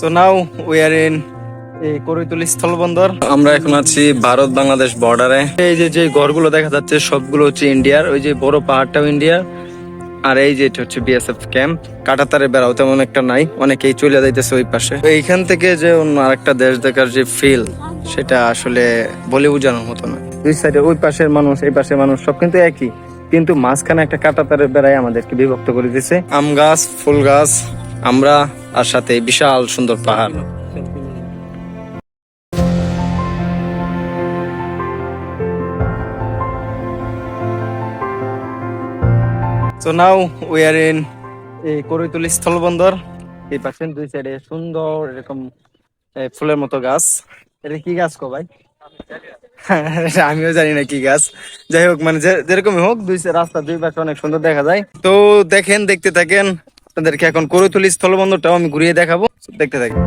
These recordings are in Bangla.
So now we are in এই করৈতলি স্থলবন্দর আমরা এখন আছি ভারত বাংলাদেশ বর্ডারে এই যে যে ঘরগুলো দেখা যাচ্ছে, সবগুলো হচ্ছে ইন্ডিয়ার ওই যে বড় পাহাড়টাও ইন্ডিয়ার আর এই যে এটা হচ্ছে বিএসএফ ক্যাম্প কাটাতারে বেড়াও তেমন একটা নাই। অনেকেই চলে যাইতেছে ওই পাশে। এইখান থেকে যে অন্য আরেকটা দেশ দেখার যে ফিল সেটা আসলে বলে বোঝানোর মতো না দুই সাইডে ওই পাশের মানুষ, এই পাশের মানুষ, সব কিন্তু একই। কিন্তু মাঝখানে একটা কাটাতারে বেড়াই আমাদেরকে বিভক্ত করে দিছে। আম গাছ, ফুল গাছ আমরা আর সাথে বিশাল সুন্দর পাহাড়। So now we are in এই করৈতলি স্থলবন্দর। এই পাশে দুই সাইডে সুন্দর এরকম ফুলের মতো গাছ। এটা কি গাছ কো ভাই? আমিও জানি না কি গাছ। যাই হোক মানে যেরকমই হোক, দুই রাস্তা দুই পাশে অনেক সুন্দর দেখা যায়। তো দেখেন, দেখতে থাকেন আপনাদেরকে এখন করৈতলি স্থলবন্দরটাও আমি ঘুরিয়ে দেখাবো। দেখতে থাকেন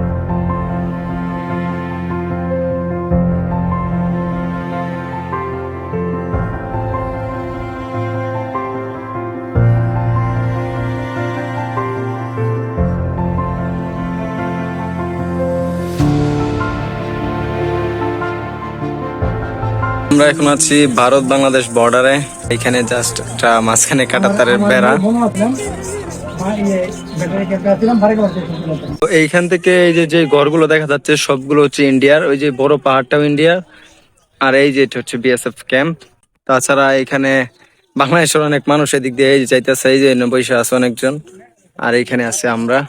আমরা এখন আছি ভারত বাংলাদেশ বর্ডারে এখানে জাস্ট একটা মাঝখানে কাটাতারের বেড়া। এইখান থেকে এই যে যে ঘরগুলো দেখা যাচ্ছে, সবগুলো হচ্ছে ইন্ডিয়ার। ওই যে বড় পাহাড়টাও ইন্ডিয়া আর এই যে এটা হচ্ছে বিএসএফ ক্যাম্প তাছাড়া এখানে বাংলাদেশের অনেক মানুষ এদিক দিয়ে এই যে চাইতেছে এই যে বৈশা আছে অনেকজন। আর এইখানে আছে আমরা।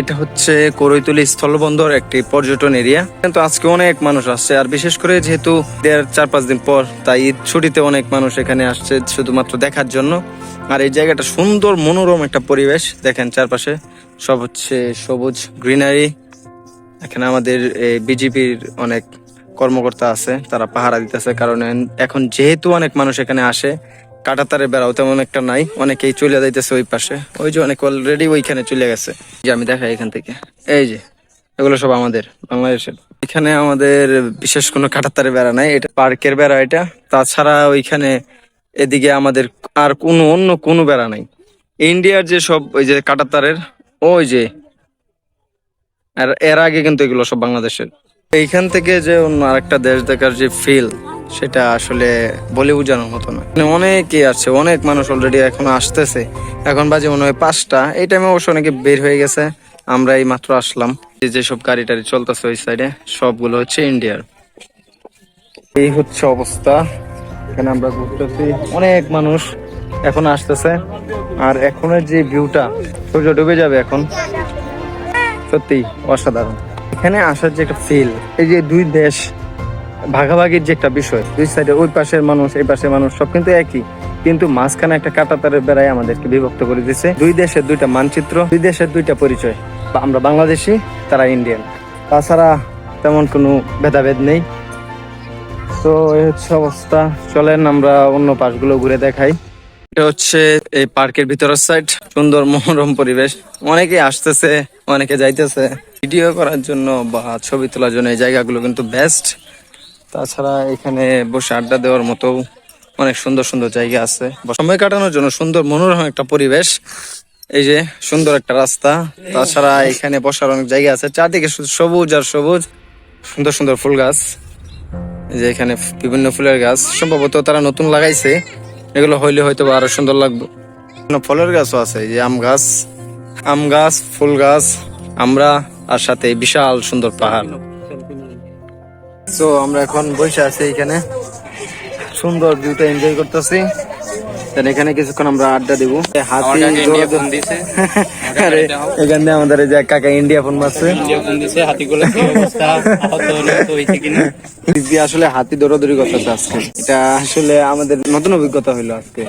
এটা হচ্ছে করৈতলি স্থলবন্দর, একটি পর্যটন এরিয়া। কিন্তু আজকে অনেক মানুষ আসছে, আর বিশেষ করে যেহেতু চার, পাঁচ দিন পর, তাই ঈদ ছুটিতে অনেক মানুষ এখানে আসছে শুধুমাত্র দেখার জন্য। আর এই জায়গাটা সুন্দর, মনোরম একটা পরিবেশ। দেখেন চারপাশে সব হচ্ছে সবুজ গ্রিনারি। এখানে আমাদের বিজেপির অনেক কর্মকর্তা আছে, তারা পাহারা দিতেছে কারণ। এখন যেহেতু অনেক মানুষ এখানে আসে কাটাতারে বেড়াও, তেমন একটা নাই। অনেকেই চলে যাইতেছে ওই পাশে। ওই যে অনেক অলরেডি ওইখানে চলে গেছে। যে আমি দেখাই এখান থেকে। এই যে, এগুলো সব আমাদের, বাংলাদেশের। এখানে আমাদের বিশেষ কোনো কাটাতারে বেড়া নাই। এটা পার্কের বেড়া এটা। তাছাড়া ওইখানে এদিকে আমাদের আর কোনো অন্য কোনো বেড়া নাই। ইন্ডিয়ার যে সব ওই যে কাটাতারের, ওই যে, আর এর আগে কিন্তু এগুলো সব বাংলাদেশের। এইখান থেকে যে অন্য আরেকটা দেশ দেখার যে ফিল সেটা আসলে বলে বোঝানোর মতো না। মানে অনেকেই আছে, অনেক মানুষ অলরেডি এখন আসতেছে। এখন বাজে মনে হয় পাঁচটা। এই টাইমে অবশ্য অনেকে বের হয়ে গেছে। আমরা এই মাত্র আসলাম। যে সব গাড়ি টাড়ি চলতেছে ওই সাইডে সবগুলো হচ্ছে ইন্ডিয়ার এই হচ্ছে অবস্থা। এখানে আমরা ঘুরতেছি। অনেক মানুষ এখন আসতেছে। আর এখনের যে ভিউটা সূর্য ডুবে যাবে এখন। সত্যি অসাধারণ। এখানে আসার যে একটা ফিল এই যে দুই দেশ ভাগাভাগির যে একটা বিষয়, দুই সাইডে ওই পাশের মানুষ, এই পাশের মানুষ, সব কিন্তু একই। কিন্তু মাঝখানে একটা কাটাতারের বেড়ায় আমাদেরকে বিভক্ত করে দিছে। দুই দেশের দুইটা মানচিত্র, দুই দেশের দুইটা পরিচয়। বা আমরা বাংলাদেশি, তারা ইন্ডিয়ান। তাছাড়া তেমন কোনো ভেদাভেদ নেই। তো এই হচ্ছে অবস্থা। চলেন আমরা অন্য পাশগুলো ঘুরে দেখাই। এটা হচ্ছে এই পার্কের ভিতরের সাইড সুন্দর মনোরম পরিবেশ। অনেকে আসতেছে, অনেকে যাইতেছে। ভিডিও করার জন্য বা ছবি তোলার জন্য এই জায়গাগুলো কিন্তু বেস্ট তাছাড়া এখানে বসে আড্ডা দেওয়ার মতো অনেক সুন্দর সুন্দর জায়গা আছে। সময় কাটানোর জন্য সুন্দর মনোরম একটা পরিবেশ, এই যে সুন্দর একটা রাস্তা। তাছাড়া এখানে বসার অনেক জায়গা আছে, চারদিকে সবুজ আর সবুজ, সুন্দর সুন্দর ফুল গাছ। এই যে এখানে বিভিন্ন ফুলের গাছ, সম্ভবত তারা নতুন লাগাইছে। এগুলো হইলে হয়তো আরও সুন্দর লাগবে। ফলের গাছও আছে, এই যে আম গাছ। আম গাছ, ফুল গাছ, আমরা আর সাথে বিশাল সুন্দর পাহাড়। তো আমরা এখন বসে আছি এখানে। সুন্দর ভিউটা এনজয় করতেছি। এখানে কিছুক্ষণ আমরা আড্ডা দিব। হাতি এখান আমাদের এই যে কাকা ইন্ডিয়া ফোন মারছে। আসলে হাতি দৌড়াদৌড়ি করতেছে আজকে। এটা আসলে আমাদের নতুন অভিজ্ঞতা হইল আজকে।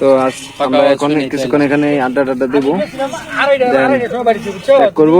তো আজ আমরা এখন কিছুক্ষণ এখানে আড্ডা টাড্ডা দিব করব।